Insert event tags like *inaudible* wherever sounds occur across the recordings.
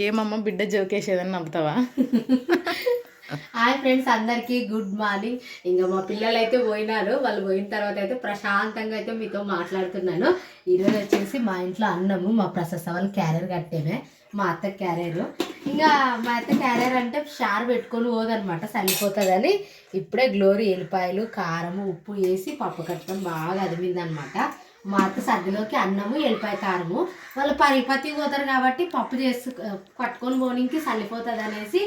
ఏమమ్మ బిడ్డ జోకేసేదని నమ్ముతావా హాయ్ ఫ్రెండ్స్ అందరికీ గుడ్ మార్నింగ్. ఇంకా మా పిల్లలు అయితే పోయినారు. వాళ్ళు పోయిన తర్వాత అయితే ప్రశాంతంగా అయితే మీతో మాట్లాడుతున్నాను. ఈరోజు వచ్చేసి మా ఇంట్లో అన్నము మా ప్రసస్త వాళ్ళు క్యారియర్ కట్టేమే మా అత్త క్యారియర్. ఇంకా మా అత్త క్యారియర్ అంటే షార్ పెట్టుకొని పోదనమాట చనిపోతుందని ఇప్పుడే గ్లోరీ ఎల్లిపాయలు కారం ఉప్పు వేసి పప్పు కట్టుకొని బాగా అదిమిందనమాట మా అత్త సర్దిలోకి అన్నము వెళ్ళిపోయి కారము. వాళ్ళు పరిపతి పోతారు కాబట్టి పప్పు చేసు పట్టుకొని పోనీకి చల్లిపోతుంది అనేసి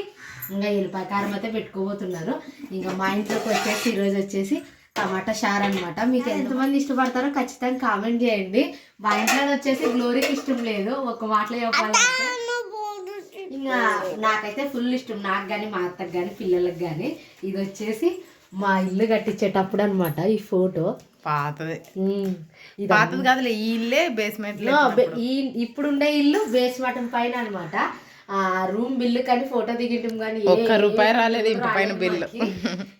ఇంకా వెళ్ళిపోయి కారం అయితే పెట్టుకోబోతున్నారు. ఇంకా మా ఇంట్లోకి వచ్చేసి ఈరోజు వచ్చేసి టమాటా షార్ అనమాట మీకు ఎంతమంది ఇష్టపడతారో ఖచ్చితంగా కామెంట్ చేయండి. మా ఇంట్లో వచ్చేసి గ్లోరీకి ఇష్టం లేదు. ఒక మాటలో చెప్పాలంటే ఇంకా నాకైతే ఫుల్ ఇష్టం. నాకు కానీ మా అత్తకు కానీ పిల్లలకు కానీ ఇది వచ్చేసి మా ఇల్లు కట్టించేటప్పుడు అనమాట ఈ ఫోటో. పాతది. పాతది కాదులే ఈ ఇల్లే బేస్మెంట్ ఈ ఇప్పుడుండే ఇల్లు బేస్ మటం పైన అనమాట ఆ రూమ్ బిల్లు కానీ ఫోటో దిగింటాం కానీ ఒక్క రూపాయి రాలేదు ఇంటి పైన బిల్లు.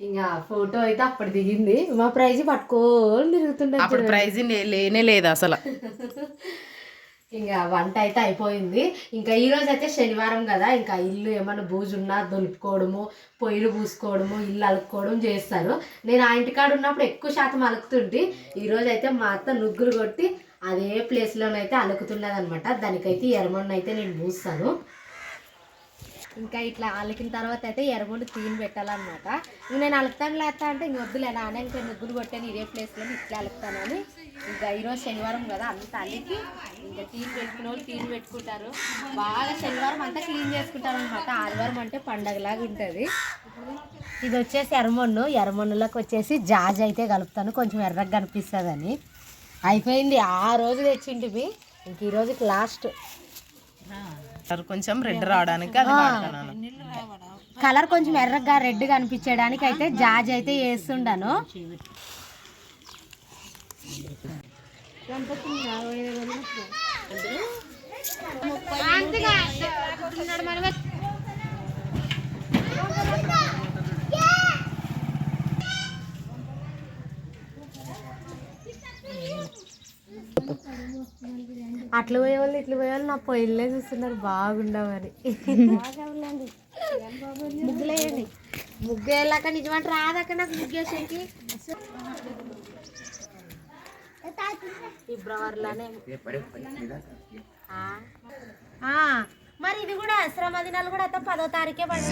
ఇంకా ఫోటో అయితే అప్పుడు దిగింది. మా ప్రైజ్ పట్టుకోని తిరుగుతుండే అప్పుడు ప్రైజ్ లేనే లేదు అసలు. *laughs* ఇంకా వంట అయితే అయిపోయింది. ఇంకా ఈరోజు అయితే శనివారం కదా ఇంకా ఇల్లు ఏమైనా బూజున్నా దులుపుకోవడము పొయ్యిలు పూసుకోవడము ఇల్లు అలుక్కోవడం చేస్తారు. నేను ఆ ఇంటికాడ ఉన్నప్పుడు ఎక్కువ శాతం అలుకుతుంటే. ఈరోజు అయితే మా అత్త నుగ్గులు కొట్టి అదే ప్లేస్లోనైతే అలుకుతున్నది అనమాట దానికైతే ఎర్రమన్ను అయితే నేను పూస్తాను. ఇంకా ఇట్లా అలికిన తర్వాత అయితే ఎర్రమొండి తీని పెట్టాలన్నమాట. ఇంక నేను అలుకుతాను లేస్తా అంటే ఇంక వద్దులే నాన్న ఇంకా ముగ్గులు కొట్టాను ఇదే ప్లేస్లో ఇట్లా అలుకుతానని ఇంకా ఈరోజు శనివారం కదా అంత అలికి ఇంకా తీని పెట్టుకునే వాళ్ళు తీని పెట్టుకుంటారు. బాగా శనివారం అంతా క్లీన్ చేసుకుంటారు అనమాట ఆదివారం అంటే పండగలాగా ఉంటుంది. ఇది వచ్చేసి ఎర్రమన్ను ఎర్రమన్నులోకి వచ్చేసి జాజ్ అయితే కలుపుతాను. కొంచెం ఎర్రగా కనిపిస్తుందని. అయిపోయింది. ఆ రోజు తెచ్చింటివి. ఇంక ఈరోజుకి లాస్ట్ కొంచెం రెడ్ రావడానికి అది వాడుతున్నాను. కలర్ కొంచెం ఎర్రగా రెడ్ కనిపించడానికి అయితే జాజ్ అయితే వేస్తుండను. అట్లా పోయే వాళ్ళు ఇట్లా పోయే వాళ్ళు నా పొయ్యిలే చూస్తున్నారు. బాగుండవని. ముగ్గులేయండి. ముగ్గు వేయాక నిజమంటే రాదాక నాకు ముగ్గు వేసేకి. ఫిబ్రవరిలోనే. ఆ. ఆ, మరి ఇది కూడా శ్రమ దినాలు కూడా పదో తారీఖే పడింది.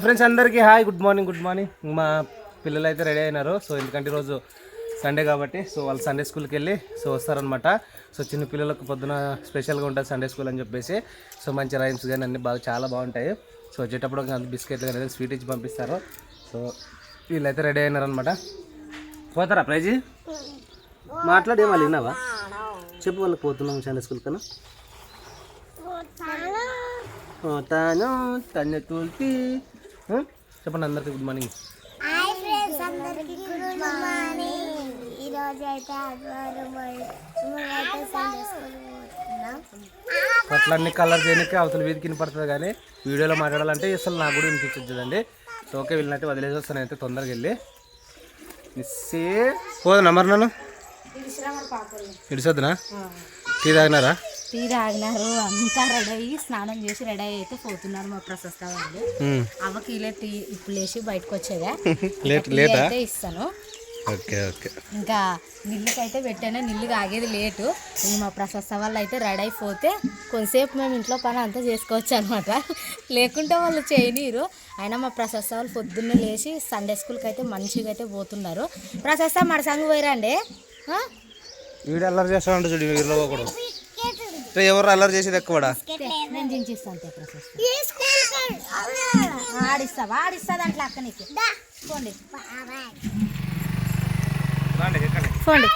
ఫ్రెండ్స్ అందరికీ hi good morning good morning. మా పిల్లలు అయితే రెడీ అయినారు. సో ఎందుకంటే ఈరోజు సండే కాబట్టి సో వాళ్ళు సండే స్కూల్కి వెళ్ళి సో వస్తారనమాట సో చిన్న పిల్లలకు పొద్దున స్పెషల్గా ఉంటుంది సండే స్కూల్ అని చెప్పేసి. సో మంచి రైమ్స్ కానీ అన్నీ బాగా చాలా బాగుంటాయి. సో వచ్చేటప్పుడు బిస్కెట్లు కానీ స్వీట్ ఇచ్చి పంపిస్తారు. సో వీళ్ళైతే రెడీ అయినారనమాట పోతారా ప్రైజ్? మాట్లాడే వాళ్ళు విన్నావా? చెప్పు వాళ్ళకి పోతున్నాం సండే స్కూల్ కన్నా. పోతాను. తన్ను తూల్పి చెప్పండి అందరికీ గుడ్ మార్నింగ్ ఈరోజు అయితే ఆదివారం అయితే సండే స్కూల్ పోతున్నాం. అట్లన్నీ కలర్ చేయడానికి అవతల వీధికి వినపడుతుంది కానీ వీడియోలో మాట్లాడాలంటే అసలు నాకు కూడా వినిపించదండి సో ఓకే వీళ్ళనైతే వదిలేసి వస్తాను అయితే తొందరగా వెళ్ళి. మిస్సే పోదా మరి నన్ను. ఇడిసొద్దునా? టీ తాగినారా? టీ తాగినారు. అంతా రెడీ అయ్యి స్నానం చేసి రెడీ అయ్యి అయితే పోతున్నారు మా ప్రశస్త వాళ్ళు. అవ్వకి ఇలా టీ ఇప్పుడు లేచి బయటకు వచ్చేగా లేట్ లేటా? అయితే ఇస్తాను. Okay okay. ఇంకా నిల్లుకి అయితే పెట్టాను నిల్లు ఆగేది లేటు. మా ప్రశస్త వాళ్ళు అయితే రెడీ అయిపోతే కొంతసేపు మేము ఇంట్లో పని అంతా చేసుకోవచ్చు అనమాట లేకుంటే వాళ్ళు చేయనీరు. అయినా మా ప్రశస్త వాళ్ళు పొద్దున్నే లేచి సండే స్కూల్కి అయితే మంచిగా అయితే పోతున్నారు. ప్రశస్త మన సంగు పోయిరండి? ఆ? వీడియో అల్లరి చూడు వీరిలో ఒకడు. ఎవరు అల్లరి చేసేది ఎక్కువడా నేను దించిస్తాను తే ప్రశస్త ఆడిస్తా ఆడిస్తా దాంట్లో అక్క నీకు. పోండి. పోండి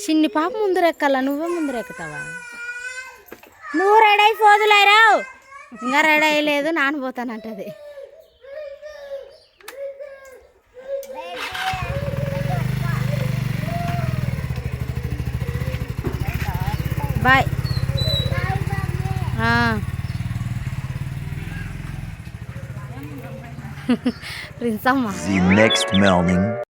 చిన్ని పాప ముందర ఎక్కాలా నువ్వే ముందర ఎక్కుతావా నువ్వు రెడీ అయిపోదులేరావు ఇంకా రెడీ అయ్యలేదు నానిపోతానంటది bye. *laughs* The next morning.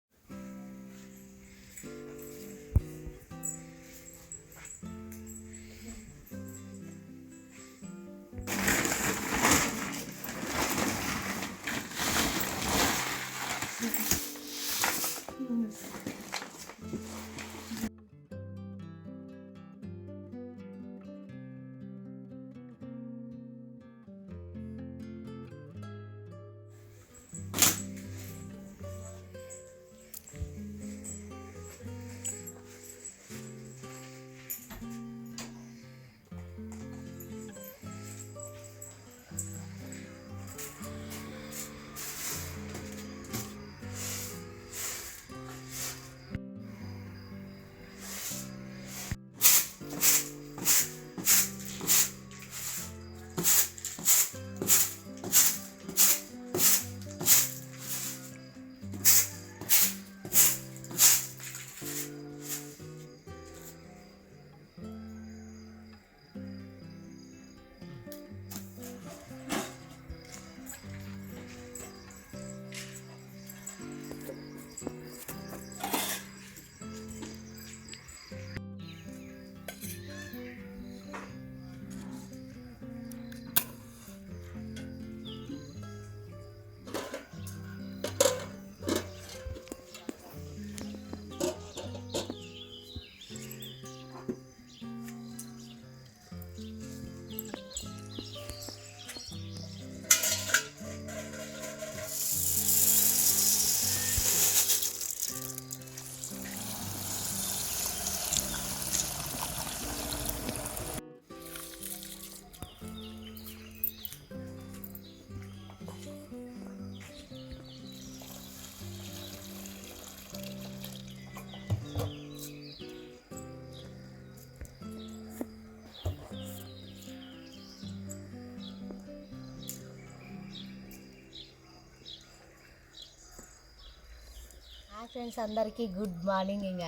Friends అందరికీ గుడ్ మార్నింగ్ ఇంకా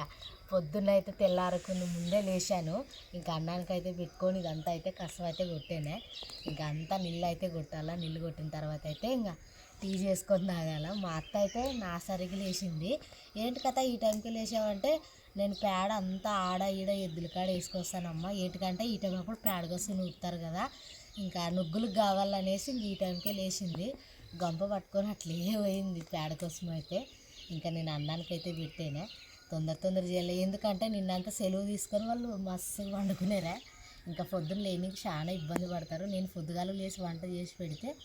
పొద్దున్న అయితే తెల్లారకుండా ముందే లేచాను. ఇంకా అన్నానికి అయితే పెట్టుకొని ఇదంతా అయితే కష్టం అయితే కొట్టానే. ఇంకా అంతా నీళ్ళు అయితే కొట్టాలా. నీళ్ళు కొట్టిన తర్వాత అయితే ఇంకా టీ చేసుకొని తాగాల. మా అత్త అయితే నా సరికి లేచింది. ఏంటి కథ ఈ టైంకి లేచావంటే నేను పేడ అంతా ఆడ ఈడ ఎద్దుల కాడ వేసుకొస్తానమ్మా. ఏంటికంటే ఈ టైం అప్పుడు పేడ కోసం నూపుతారు కదా. ఇంకా నుగ్గులకు కావాలనేసి ఇంక ఈ టైంకే లేచింది. గంప పట్టుకొని అట్లే పోయింది పేడ కోసం అయితే ఇంకా నేను అన్నానికి అయితే పెట్టేనే? తొందర తొందర చేయలే. ఎందుకంటే నిన్నంతా సెలవు తీసుకొని వాళ్ళు మస్తు వండుకునేరా ఇంకా పొద్దున్న లేనికి చాలా ఇబ్బంది పడతారు. నేను పొద్దుగాలు లేచి వంట చేసి పెడితే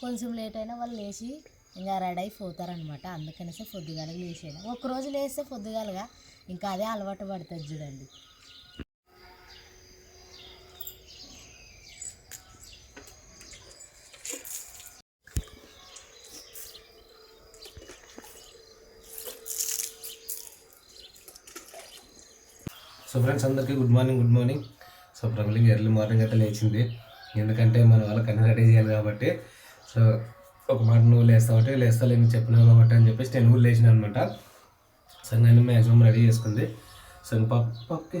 కొంచెం లేట్ అయినా వాళ్ళు లేచి ఇంకా రెడీ అయిపోతారనమాట అందుకనేసి పొద్దుగాలకు లేచాను? ఒకరోజు లేస్తే పొద్దుగాలుగా. ఇంకా అదే అలవాటు పడుతుంది చూడండి. సో ఫ్రెండ్స్ అందరికీ good morning good morning so ప్రమిలింగ్ early morning అయితే లేచింది. ఎందుకంటే మన వాళ్ళకి అన్ని రెడీ చేయాలి కాబట్టి. సో ఒక మాట నువ్వు లేస్తావంటే లేస్తా నేను చెప్పినావు కాబట్టి అని చెప్పేసి నేను కూడా లేచిన అనమాట సో నేను మ్యాక్సిమం రెడీ చేసుకుంది. సో పప్పు పప్పుకి?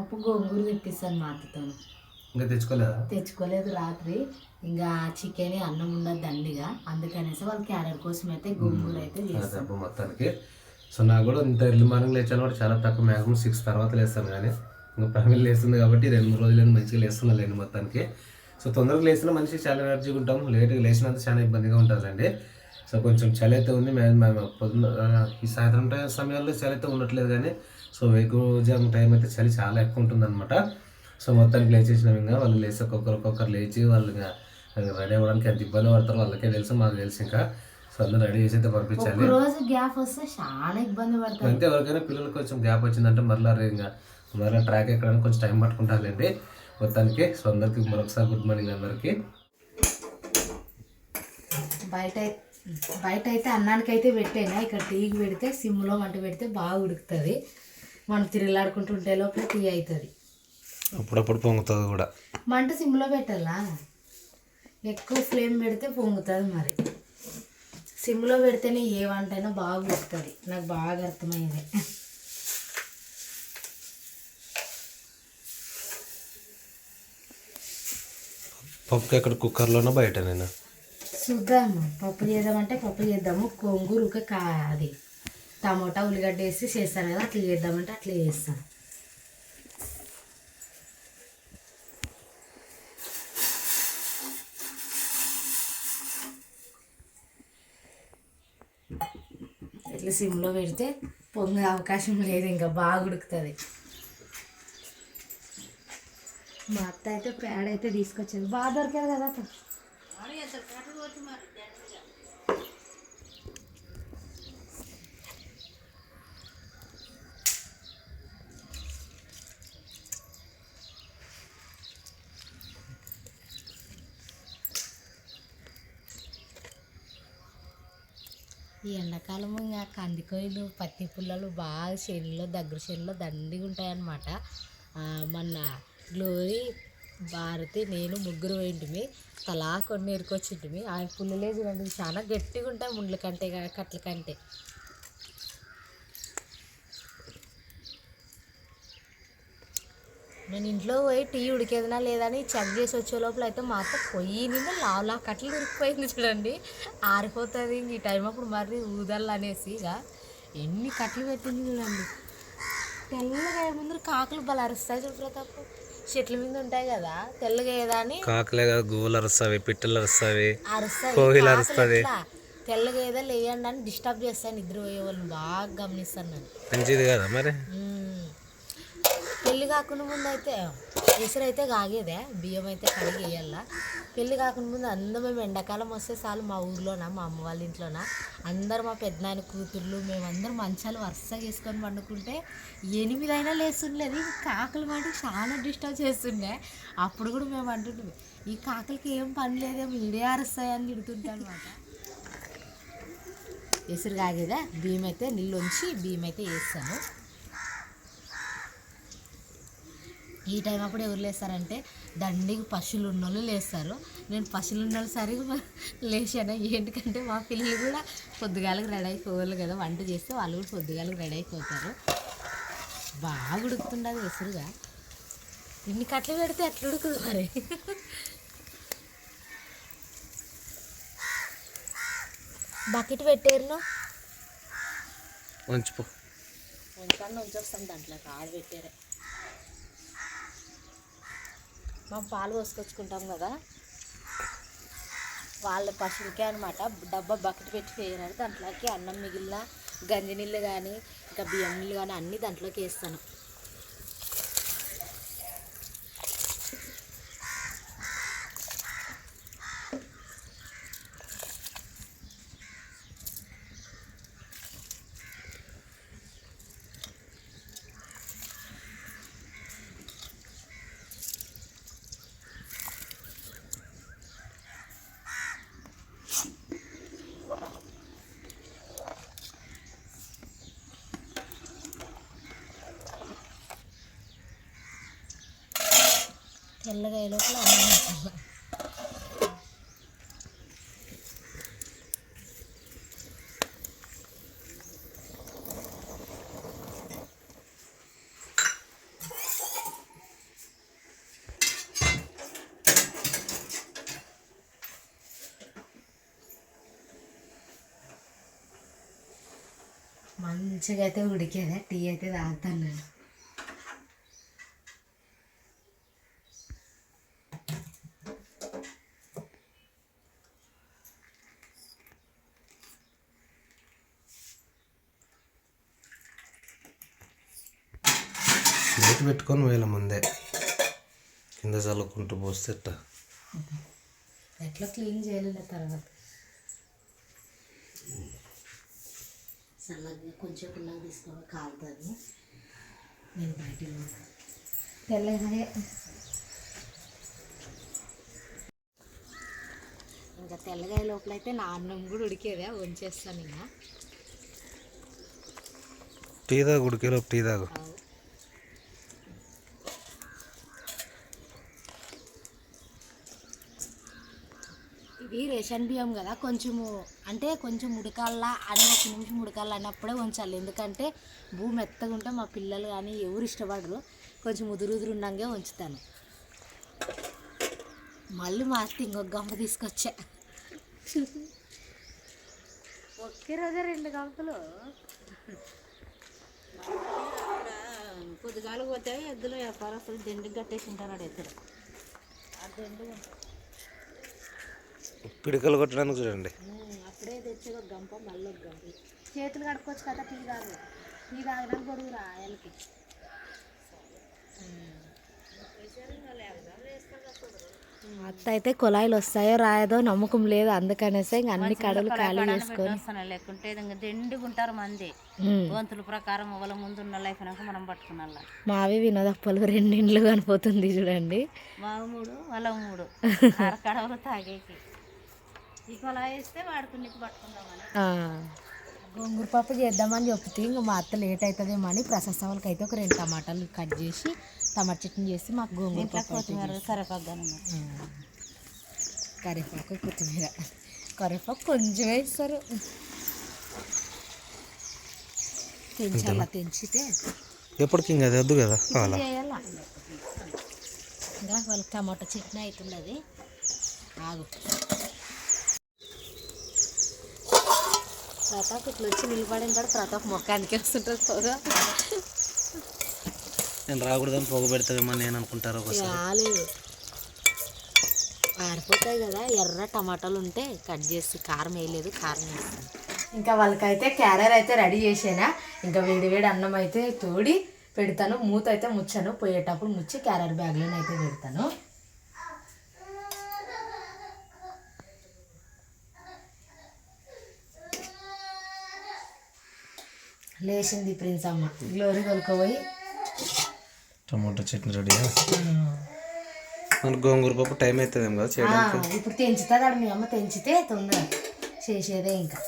అప్పుడు గోంగూర తెప్పిస్తాను మా అత్తతో ఇంకా తెచ్చుకోలేదా? తెచ్చుకోలేదు రాత్రి. ఇంకా చికెన్ అన్నం ఉండదు దండిగా. అందుకనేసి వాళ్ళు క్యారెట్ కోసం అయితే గోంగూర అయితే మొత్తానికి. సో నాకు కూడా ఇంత ఎర్లీ మార్నింగ్ లేచాను కూడా చాలా తక్కువ మ్యాక్సిమం సిక్స్ తర్వాత లేస్తాను కానీ ఇంకా ఫ్యామిలీ లేస్తుంది కాబట్టి రెండు మూడు రోజులు మంచిగా లేస్తున్నా లేని మొత్తానికి. సో తొందరగా లేచిన మనిషి చాలా ఎనర్జీగా ఉంటాం. లేట్గా లేచినంత చాలా ఇబ్బందిగా ఉంటుందండి. సో కొంచెం చలి అయితే ఉంది మేము మేము పొద్దున్న ఈ సాయంత్రం టైం సమయాల్లో చలి అయితే ఉండట్లేదు కానీ సో వేకుజాము టైం అయితే చలి చాలా ఎక్కువ ఉంటుంది సో మొత్తానికి లేచేసినాం ఇంకా వాళ్ళు లేచి ఒక్కొక్కరు ఒక్కొక్కరు లేచి వాళ్ళు ఇంకా రెడీ అవ్వడానికి ఎంత ఇబ్బంది పడతారో వాళ్ళకే తెలుసు మాకు తెలుసు ఇంకా. సో అందరూ రెడీ చేసి అయితే పంపించాలి. రోజు గ్యాప్ వస్తే చాలా ఇబ్బంది పడతారు. అంతే ఎవరికైనా పిల్లలకు కొంచెం గ్యాప్ వచ్చిందంటే మరలా ఇంకా మరలా ట్రాక్ ఎక్కడానికి కొంచెం టైం పట్టుకుంటారులేండి. మొత్తానికి సో అందరికీ మరొకసారి గుడ్ మార్నింగ్ అందరికీ. బయట బయట అయితే అన్నానికి అయితే పెట్టాను. ఇక్కడ టీకి పెడితే సిమ్లో వంట పెడితే బాగా ఉడుకుతుంది. మనం తిరగలాడుకుంటుంటే లోపల టీ అవుతుంది అప్పుడప్పుడు పొంగుతుంది కూడా. మంట సిమ్లో పెట్టాలా? ఎక్కువ ఫ్లేమ్ పెడితే పొంగుతుంది మరి. సిమ్లో పెడితేనే ఏ వంట అయినా బాగా ఉడుకుతుంది నాకు బాగా అర్థమైంది. పప్పుకి అక్కడ కుక్కర్లోనే బయట నేను చూద్దాము. పప్పు చేద్దామంటే పప్పు చేద్దాము. కొంగూరు ఊరికే కా అది టమోటా ఉల్లిగడ్డ వేసి చేస్తాను కదా అట్లా చేద్దామంటే అట్లా చేస్తాను. సిమ్లో పెడితే పొంగే అవకాశం లేదు ఇంకా బాగా ఉడుకుతుంది. మా అత్త అయితే పేడ అయితే తీసుకొచ్చేది బాగా దొరికేది కదా అత్త ఈ ఎండాకాలం ఇంకా కందికోయలు పత్తి పుల్లలు బాగా చేనులో దగ్గర చేనులో దండిగా ఉంటాయన్నమాట. మొన్న గ్లోరీ భారతి నేను ముగ్గురు పోయింటిమి. తలా కొన్ని ఎరుకొచ్చింటిమి. ఆ పుల్లలే చూడండి చాలా గట్టిగా ఉంటాయి ముండ్ల కంటే కట్ల కంటే. నేను ఇంట్లో పోయి టీ ఉడికేదినా లేదని చెక్ చేసి వచ్చే లోపల అయితే మా అత్త పొయ్యి నిండా లావు కట్టలు ఉడికిపోయింది చూడండి. ఆరిపోతుంది ఈ టైం అప్పుడు మరి ఊదల్ అనేసి ఇక ఎన్ని కట్టలు పెట్టింది చూడండి. తెల్లగా ముందు కాకులు బల అరుస్తాయి చూడు ప్రతాప్ చెట్ల మీద ఉంటాయి కదా తెల్లగా ఏదని కాకలే కదా గువ్వలు అరుస్తావి పిట్టలు అరుస్తావి కాకులు అరుస్తది. తెల్లగా ఏదో లేయండి అని డిస్టర్బ్ చేస్తాను నిద్ర పోయే వాళ్ళని బాగా గమనిస్తాను నేను. మంచిది కదా మరి. పెళ్ళి కాకుండా ముందు అయితే ఎసురు అయితే కాగేదే బియ్యం అయితే కడిగి వేయాల పెళ్ళి కాకుండా ముందు అందరం మేము ఎండాకాలం వస్తే చాలు మా ఊర్లోన మా అమ్మ వాళ్ళ ఇంట్లోన? అందరు మా పెద్దనాయన కూతుర్లు మేమందరం మంచాలు వరుసగా వేసుకొని పండుకుంటే ఎనిమిది అయినా లేస్తుండలేదు కాకులు మాట చాలా డిస్టర్బ్ చేస్తుండే. అప్పుడు కూడా మేము అంటుంటే ఈ కాకులకి ఏం పని లేదేమో ఇడే అరుస్తాయని తిడుతుంటే అనమాట ఎసురు కాగేదా? బియ్యం అయితే నీళ్ళు ఉంచి బియ్యం అయితే వేస్తాను. ఈ టైం అప్పుడు ఎవరు లేస్తారంటే దండికి పశువులు ఉన్నోళ్ళు లేస్తారు. నేను పశువులు ఉన్న సరిగా లేచాను. ఎందుకంటే మా పిల్లలు కూడా పొద్దుగాలకు రెడీ అయిపోవాలి కదా. వంట చేస్తే వాళ్ళు కూడా పొద్దుగాలకు రెడీ అయిపోతారు. బాగా ఉడుకుతుండదు ఎసురుగా ఇన్ని కట్లు పెడితే ఎట్లా ఉడుకుదు మరి? బకెట్ పెట్టారు ఉంచిపో వంకాయ ఉంచొస్తాం దాంట్లో. ఆడ పెట్టారే. మనం పాలు పోసుకొచ్చుకుంటాం కదా. వాళ్ళ పశువులకే అనమాట డబ్బా బకెట్ పెట్టి వేయరాడు దాంట్లోకి అన్నం మిగిలిన గంజి నీళ్ళు కానీ ఇంకా బియ్యం నీళ్ళు కానీ అన్నీ దాంట్లోకి వేస్తాను. తెల్లగా అయ్యే లోపల అన్నం వేసేయాలి. మంచిగా అయితే ఉడికేదే టీ అయితే తాగుతాను నేను బయట పెట్టుకొని వేల ముందే. కింద చల్లుకుంటూ పోస్తే ఎట్లా క్లీన్ చేయలేదు తర్వాత? చల్లగా కొంచెం పుల్లగా తీసుకోవాలి కాలుతుంది. నేను బయటికి. తెల్లగానే ఇంకా తెల్లగాయ లోపల అయితే నా అన్నం కూడా ఉడికేదే వంచేస్తాను ఇంకా. టీ తాగు ఉడికేలోపు టీ తాగు. ఇవి రేషన్ బియ్యం కదా కొంచెము అంటే కొంచెం ఉడకాలా అని ఒక నిమిషం ఉడకాలా అన్నప్పుడే ఉంచాలి. ఎందుకంటే భూమి మెత్తగా ఉంటే మా పిల్లలు కానీ ఎవరు ఇష్టపడరు. కొంచెం ఉదురు ఉదురు ఉండంగా ఉంచుతాను. మళ్ళీ మా అత్త ఇంకొక గంప తీసుకొచ్చా. ఒకే రోజే రెండు గంపలు. పొద్దుగాలు పోతే ఎద్దులు వ్యాపారస్తులు దిండికి కట్టేసి ఉంటారు ఎద్దులు ఆ దిండు పిడికలు కొట్టడానికి చూడండి. అప్పుడే తెచ్చి ఒక గంప మళ్ళీ ఒక గంప. చేతులు కడుక్కోవచ్చు కదా టీ తాగు. టీ తాగడానికి గొడుగు రాయలకి అత్త అయితే కుళాయిలు వస్తాయో రాయదో నమ్మకం లేదు అందుకనేసి ఇంక అన్ని కడలు ఖాళీ చేసుకొని. లేకుంటే ఇంకా దిండిగా ఉంటారు మంది. గొంతుల ప్రకారం వాళ్ళ ముందు ఉన్న లైఫ్ మనం పట్టుకున్నా మావి వినోదప్పలు రెండిండ్లు కనిపోతుంది చూడండి. మా మూడు వాళ్ళ మూడు. *laughs* అరకడవలు తాగేకి. వేస్తే పట్టుకుందామని గోంగూర పప్పు చేద్దామని చెప్తే ఇంకా మా అత్త లేట్ అవుతుందేమో అని ప్రశస్త వాళ్ళకి అయితే ఒక రెండు టమాటాలు కట్ చేసి టమాటా చట్నీ చేసి మాకు గోంగూర పప్పు కొత్తిమీర కరివేపాకు కరివేపాకు కొత్తిమీర. కరివేపాకు కొంచెం వేస్తారు. తెంచాలా తెంచితే ఎప్పటికి ఇంకా వద్దు కదా ఇంకా వాళ్ళకి టమాటా చట్నీ అవుతున్నది. ఆగు. ప్రతాప్ ఇట్లా వచ్చి నిలబడిన కాడ ప్రతాప్ మొక్కానికి వస్తుంటుంది పోగా నేను రాకూడదని పొగ పెడతావేమో నేను అనుకుంటారు రాలేదు. ఆరిపోతాయి కదా ఎర్ర టమాటాలు ఉంటే కట్ చేసి కారం వేయలేదు కారం వేస్తాను. ఇంకా వాళ్ళకైతే క్యారర్ అయితే రెడీ చేసేనా? ఇంకా వేడి వేడి అన్నం అయితే తోడి పెడతాను మూత అయితే ముచ్చాను పోయేటప్పుడు ముచ్చి క్యారర్ బ్యాగ్లోనే అయితే పెడతాను. లేచింది ప్రిన్స్ అమ్మ. గ్లోరీ కొనుక్కోపోయి టమాటో చట్నీ రెడీ మన గోంగూర పప్పు టైం అవుతుంది ఏం కదా చేయడానికి. ఇప్పుడు తెంచుతుంది అక్కడ మీ అమ్మ తెంచితే తొందర. చేసేదే ఇంకా.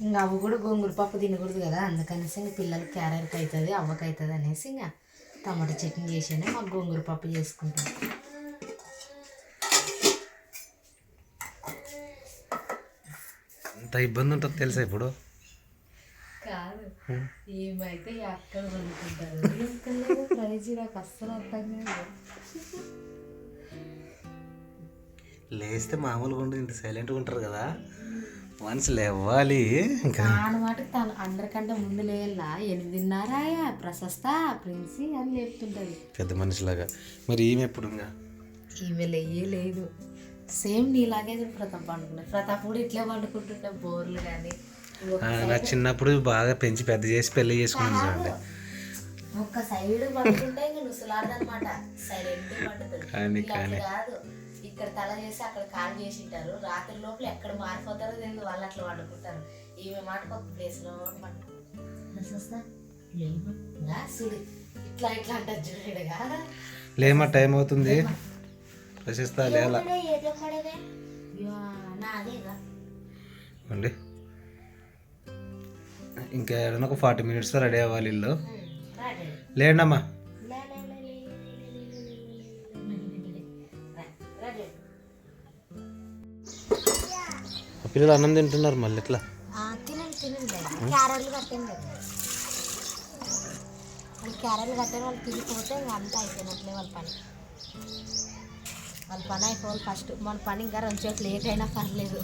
ఇంకా అవి కూడా గోంగూర పప్పు తినకూడదు కదా అందుకనేసి ఇంక పిల్లలకి క్యారెట్కి అవుతుంది అవ్వకి అవుతుంది అనేసి ఇంకా టమాటా చట్నీ చేసాను మాకు గోంగూర పప్పు చేసుకుంటాం. అంత ఇబ్బంది ఉంటుంది తెలుసా ఇప్పుడు? కాదు. ఏమైతే అక్కడ వండుకుంటారు. ప్రైజ్ నాకు అస్సలు అర్థం కాదు. లేస్తే మామూలుగా ఉండదు ఇంత సైలెంట్గా ఉంటారు కదా. మనసు లేవాలి. ఇంకా అనమాట తను అందరికంటే ముందు లేలా ఎనిమిదిన్నర ప్రశస్త ప్రిన్సి అని లేపుతుంటది పెద్ద మనిషిలాగా. మరి ఈమె ఎప్పుడు ఇంకా? ఈమె లేదు. సేమ్ నీలాగే ప్రతాప్ పండుకున్నాడు. ప్రతాప్ కూడా ఇట్లే పండుకుంటుండే బోర్లు కానీ నాకు చిన్నప్పుడు బాగా పెంచి పెద్ద చేసి పెళ్ళి చేసుకున్నాను చూడండి. ఒక్క సైడ్ పడుకుంటే ఇంకా నుసులాడదనమాట సైలెంట్ పడుతుంది? కానీ కానీ. కాదు. ఇక్కడ తల చేసి అక్కడ కాలు చేసి ఉంటారు రాత్రి లోపల ఎక్కడ మారిపోతారో తెలియదు వాళ్ళు అట్లా వండుకుంటారు. ఈమె మాటకు ఒక ప్లేస్లో పండుకుంటా చూడు. ఇట్లా ఇట్లా అంటారు చూడగా లేమా టైం అవుతుంది. ప్రశస్త లేలా. నాదేగా అండి ఇంకా ఏదైనా ఒక ఫార్టీ మినిట్స్లో రెడీ అవ్వాలి ఇల్లు. లేండమ్మా. పిల్లలు అన్నం తింటున్నారు మళ్ళీ ఎట్లా? తినండి తినండి. క్యారెట్లు కట్టండి. వాళ్ళు క్యారెట్లు కట్టారు వాళ్ళు తిరిగిపోతే ఇంకా అంతా అయిపోయినట్లే వాళ్ళ పని. వాళ్ళ పని అయిపోవాలి ఫస్ట్ మన పని ఇంకా రెండు చేతులు లేట్ అయినా పర్లేదు.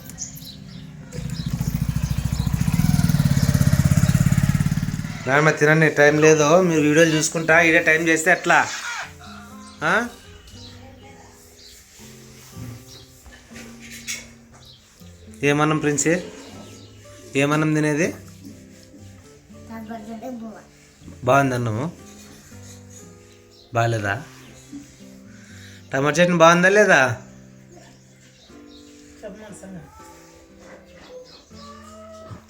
తినండి. టైం లేదు. మీరు వీడియోలు చూసుకుంటా ఇదే టైం చేస్తే ఎట్లా? ఏమన్నం ప్రిన్సీ? ఏమన్నం తినేది? బాగుంది అన్నము బాగాలేదా టమాటా చట్నీ బాగుందా లేదా?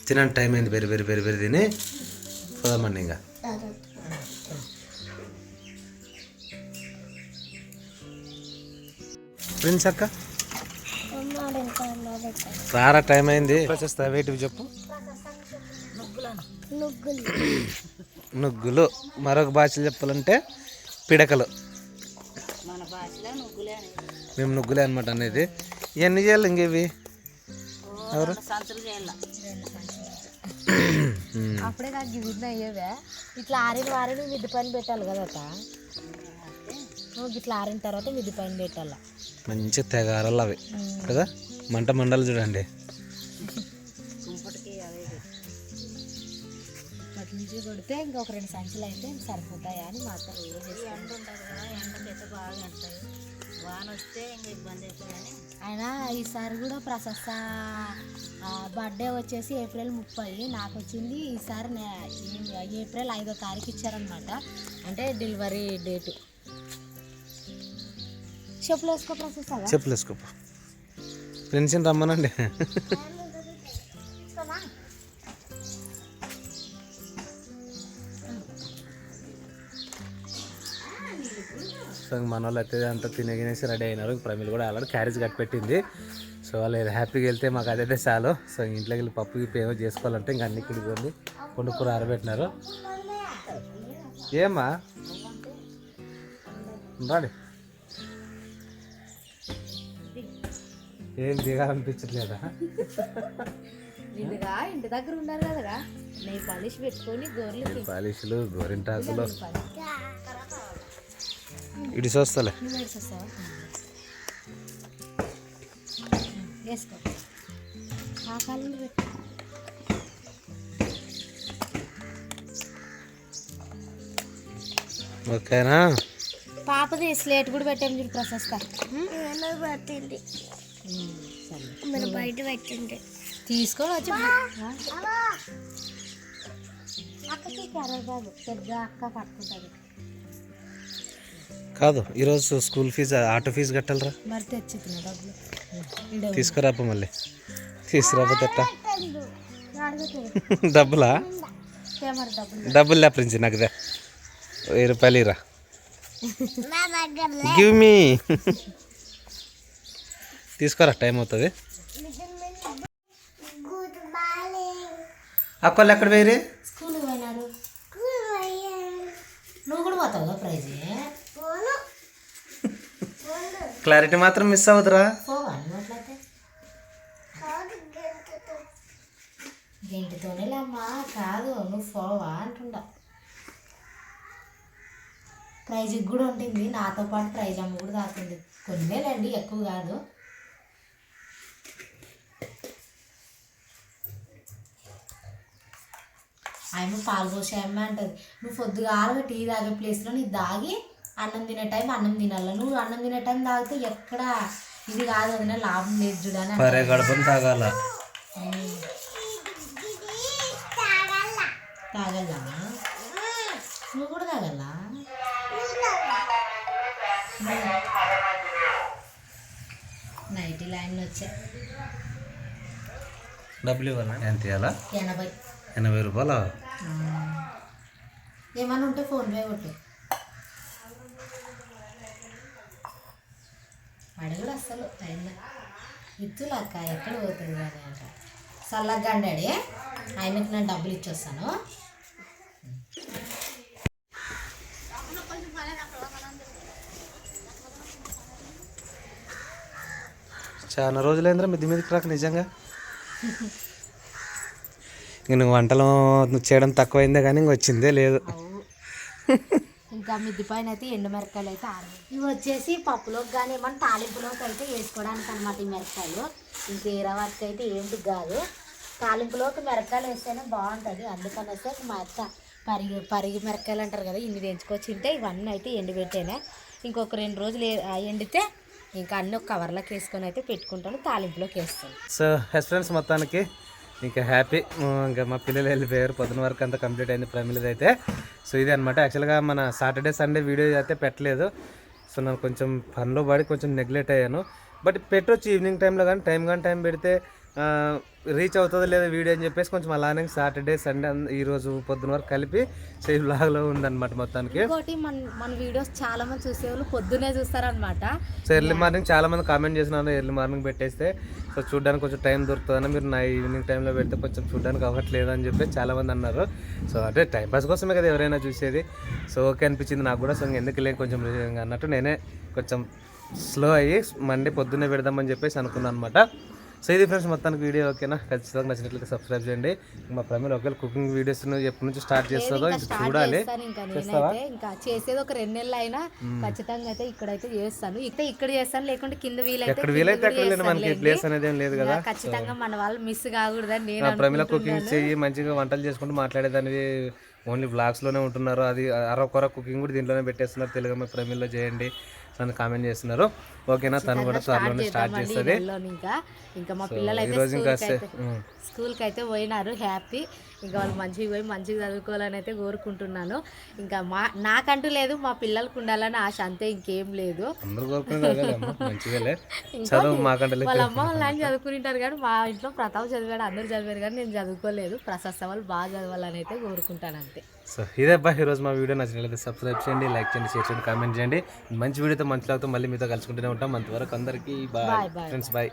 తినండి టైం అయింది. పెరి పెరి పెరి పెరి తిని పోదామండి ఇంకా. ప్రిన్స్ అక్క? రారా టైం అయింది. వచ్చేస్తా వెయిట్ చెప్పు. *clears throat* నుగ్గులు. మరొక భాషలు చెప్పాలంటే పిడకలు. మేము నుగ్గులే అనమాట అనేది. ఇవన్నీ చేయాలి ఇంకేవి చేయాల *clears throat* అప్పుడే నాకు ఇది అయ్యేవే ఇట్లా ఆరిన వారిని మిద్ది పైన పెట్టాలి కదా ఇట్లా ఆరిన తర్వాత మిద్ది పైన పెట్టాలి. మంచి తెగారలు అవి. కదా? మంట మండలు చూడండి. నుంచి కొడితే ఇంకొక రెండు సంచులు అయితే సరిపోతాయా అని మా అత్త ఎండ ఉంటుంది కదా ఎండకైతే బాగా ఎంటాయి వాన వస్తే ఇంకా ఇబ్బంది అవుతుందని అయినా ఈసారి కూడా ప్రశస్త బర్త్డే వచ్చేసి ఏప్రిల్ ముప్పై. నాకు వచ్చింది ఈసారి ఏప్రిల్ ఐదో తారీఖు ఇచ్చారనమాట అంటే డెలివరీ డేటు. చెప్పులు వేసుకో ప్రశస్త చెప్పులు వేసుకోపో. ఫ్రెండ్స్ని రమ్మనండి. సో మన వాళ్ళు అయితే అంతా తినగినేసి రెడీ అయినారు. ప్రమిలు కూడా ఆల్రెడీ క్యారేజ్ కట్టిపెట్టింది. సో వాళ్ళు హ్యాపీగా వెళ్తే మాకు అదైతే చాలు. సో ఇంట్లోకి వెళ్ళి పప్పు ఏమో చేసుకోవాలంటే ఇంకా అన్ని ఇక్కడికి కొనుక్కుని ఆరబెట్టినారు. ఏమ్మా? రాడి ఏం దిగాలనిపించట్లేదా నిండుగా ఇంటి దగ్గర ఉన్నారు కదరా. నెయ్యి పాలిష్ పెట్టుకొని గోర్లు పాలిషులు గోరింటాకులు ఇటు చూస్తలే. వేసుకో. ఆ కాలంలో పెట్టు. ఓకేనా? పాపది స్లేట్ కూడా పెట్టాము చూడు ప్రశస్త. పట్టింది. మన బయట తీసుకొని వచ్చి అక్కకి క్యారెట్ బాబు పెద్ద అక్క పట్టుకుంటుంది కాదు ఈరోజు స్కూల్ ఫీజు ఆటో ఫీజు కట్టాలరా. మరి తెచ్చిస్తున్నా డబ్బులు? తీసుకురాప మళ్ళీ. తీసుకురాపోతే ఎట్టా అడుగుతుంది డబ్బులా? డబ్బులు? డబ్బులు లే ప్రిన్సి నాకు దే. వెయ్యి రూపాయలు ఇరా. గివ్ మీ తీసుకోరా టైం అవుతుంది. అక్కలు ఎక్కడ పోయినారు. నువ్వు కూడా పోతావు ప్రైజ్? క్లారిటీ మాత్రం మిస్ అవుతురా. అమ్మా కాదు నువ్వు పోవా అంటుండా. ప్రైజ్కి కూడా ఉంటుంది నాతో పాటు ప్రైజ్ అమ్మ కూడా తాకుంది. కొన్నేలేండి ఎక్కువ కాదు. ఆమె పాలు పోసే అంటది నువ్వు పొద్దుగాల టీ తాగే ప్లేస్లో నీ దాగి అన్నం తినే టైం అన్నం తినాలి. నువ్వు అన్నం తినే టైం తాగితే ఎక్కడ ఇది కాదు వదిన లాభం లేదు. పరే గడపని తాగాల. తాగలా నువ్వు కూడా తాగలా నైటీ లైన్ వచ్చా. డబ్బులు ఇవ్వాలా ఎంత ఇవ్వాలా? ఎనభై. ఎనభై రూపాయలు? ఆ. ఏమన్నా ఉంటే ఫోన్ పే కొట్టు. అడుగుడు అస్సలు అయినా ఇత్తులక్క ఎక్కడ పోతుంది కానీ అంట. చల్లగండాడి ఆయనకి నేను డబ్బులు ఇచ్చొస్తాను. చాలా రోజులైందిరా మిద్ది మీదకి రాక నిజంగా. *laughs* ఇంక నువ్వు వంటలు చేయడం తక్కువైందే కానీ ఇంక వచ్చిందే లేదు. ఇంకా మిద్ది పైన అయితే ఎండు మిరపకాయలు అయితే ఆరు. ఇవి వచ్చేసి పప్పులోకి కానీ ఏమన్నా తాలింపులోకి అయితే వేసుకోవడానికి అనమాట ఈ మిరపకాయలు. ఇంక వేరే వాటికి అయితే ఏంటి కాదు. తాలింపులోకి మిరపకాయలు వేస్తేనే బాగుంటుంది. అందుకని వస్తే మా అత్త పరిగి పరిగి మిరపకాయలు అంటారు కదా ఇన్ని తెంచుకొచ్చి ఉంటే ఇవన్నీ అయితే ఎండి పెట్టానే ఇంకొక రెండు రోజులు ఎండితే ఇంకా అన్ని ఒక కవర్లోకి వేసుకొని అయితే పెట్టుకుంటాను తాలింపులోకి వేస్తాను. సో ఫ్రెండ్స్ మొత్తానికి ఇంకా హ్యాపీ ఇంకా మా పిల్లలు వెళ్ళిపోయారు. పొద్దున వరకు అంతా కంప్లీట్ అయింది ప్రైమరీది అయితే. సో ఇది అనమాట యాక్చువల్గా మన సాటర్డే సండే వీడియో అయితే పెట్టలేదు. సో నేను కొంచెం పనిలో పడి కొంచెం నెగ్లెక్ట్ అయ్యాను. బట్ పెట్టొచ్చు ఈవినింగ్ టైంలో కానీ టైం కానీ టైం పెడితే రీచ్ అవుతుందో లేదో వీడియో అని చెప్పేసి కొంచెం అలానే సాటర్డే సండే ఈ రోజు పొద్దున వరకు కలిపి సో ఈ బ్లాగ్లో ఉందన్నమాట మొత్తానికి. ఇంకోటి మన మన వీడియోస్ చాలా మంది చూసేవాళ్ళు పొద్దునే చూస్తారనమాట సో ఎర్లీ మార్నింగ్ చాలా మంది కామెంట్ చేసినారు ఎర్లీ మార్నింగ్ పెట్టేస్తే సో చూడడానికి కొంచెం టైం దొరుకుతుందని మీరు నా ఈవినింగ్ టైంలో పెడితే కొంచెం చూడడానికి అవ్వట్లేదు అని చెప్పి చాలా మంది అన్నారు. సో అంటే టైం పాస్ కోసమే కదా ఎవరైనా చూసేది. సో ఓకే అనిపించింది నాకు కూడా. సో ఎందుకు లేక కొంచెం అన్నట్టు నేనే కొంచెం స్లో అయ్యి మండే పొద్దున్నే పెడదామని చెప్పేసి అనుకున్నాను అనమాట సో ఇది ఫ్రెండ్స్ మొత్తానికి వీడియో ఓకేనా? ఖచ్చితంగా నచ్చినట్లయితే సబ్స్క్రైబ్ చేయండి. మా ప్రమేలు ఒకవేళ కుకింగ్ వీడియోస్ ఎప్పటి నుంచి స్టార్ట్ చేస్తుందో చూడాలి. ఇంకా చేసేది ఒక రెండు నెలలు అయినా ఖచ్చితంగా అయితే ఇక్కడైతే చేస్తాను. ఇక్కడ ఇక్కడ చేస్తాను లేకుంటే కింద వీలైతే ఎక్కడ కింద వీలైతే కూడా అక్కడ మనకి. ప్లేస్ అనేది ఏం లేదు కదా. ఖచ్చితంగా మన వాళ్ళు మిస్ కాకూడదని నేను. కుకింగ్ చెయ్యి మంచిగా వంటలు చేసుకుంటూ మాట్లాడేదానివి ఓన్లీ వ్లాగ్స్లోనే ఉంటున్నారు. అది అరకొర కుకింగ్ కూడా దీంట్లోనే పెట్టేస్తున్నారు. తెలుగు ప్రమిళలో చేయండి. అని కామెంట్ చేస్తున్నారు. ఓకేనా? తను కూడా త్వరలోనే స్టార్ట్ చేస్తుంది. ఇంకా. ఇంకా మా పిల్లలు అయితే స్కూల్కి అయితే పోయినారు హ్యాపీ. ఇంకా వాళ్ళు మంచిగా పోయి మంచిగా చదువుకోవాలని అయితే కోరుకుంటున్నాను. ఇంకా మా నాకంటూ లేదు మా పిల్లలకు ఉండాలని ఆశ అంతే ఇంకేం లేదు. వాళ్ళ అమ్మ వాళ్ళ నాన్న చదువుకుంటారు కానీ మా ఇంట్లో ప్రతాప్ చదివాడు అందరూ చదివారు కానీ నేను చదువుకోలేదు. ప్రశస్త వాళ్ళు బాగా చదవాలని అయితే కోరుకుంటాను అంతే. సో ఇదే అబ్బా ఈరోజు మా వీడియో నచ్చినట్లయితే సబ్స్క్రైబ్ చేయండి లైక్ చేయండి షేర్ చేయండి కామెంట్ చేయండి. మంచి వీడియోతో మంచి లాగుతూ మళ్ళీ మీతో కలుసుకుంటూనే ఉంటాం. అంతవరకు అందరికీ బాయ్. Friends bye